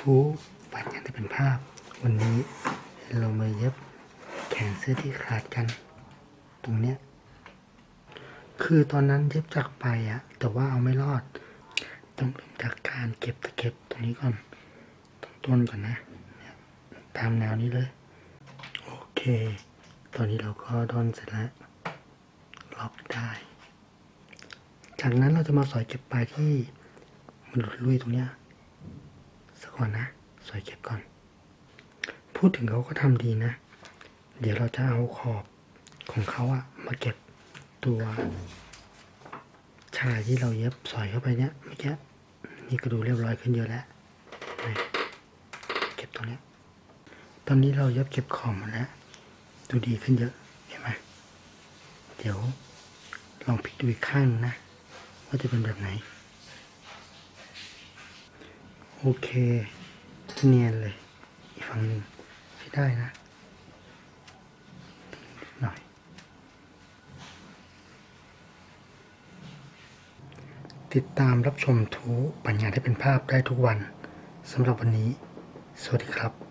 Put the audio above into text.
ทูปัดกันที่เป็นภาพ วันนี้เรามาเย็บแขนเสื้อที่ขาดกัน ตรงเนี้ยคือตอนนั้นเย็บจากไปอะแต่ว่าเอาไม่รอด ต้องเริ่มจากการเก็บตะเข็บตรงนี้ก่อนตรงต้นก่อนนะตามแนวนี้เลย โอเค ตอนนี้เราก็ดอนเสร็จแล้วล็อกได้ จากนั้นเราจะมาสอยเก็บปลายที่มันหลุดลุยตรงเนี้ย สักก่อนนะสอยเก็บก่อน พูดถึงเขาก็ทำดีนะ เดี๋ยวเราจะเอาขอบของเขาอะมาเก็บตัวชายที่เราเย็บสอยเข้าไปเนี้ยเมื่อกี้นี่ก็ดูเรียบร้อยขึ้นเยอะแล้วเก็บตรงเนี้ยตอนนี้เราเย็บเก็บขอบหมดแล้ว ดูดีขึ้นเยอะเห็นไหมเดี๋ยวลองพลิกดูอีกข้างนะ ว่าจะเป็นแบบไหน โอเค เนียนเลย อีกฝั่งหนึ่งใช้ได้นะ หน่อย ติดตามรับชมทูปัญญาที่เป็นภาพได้ทุกวันสำหรับวันนี้ สวัสดีครับ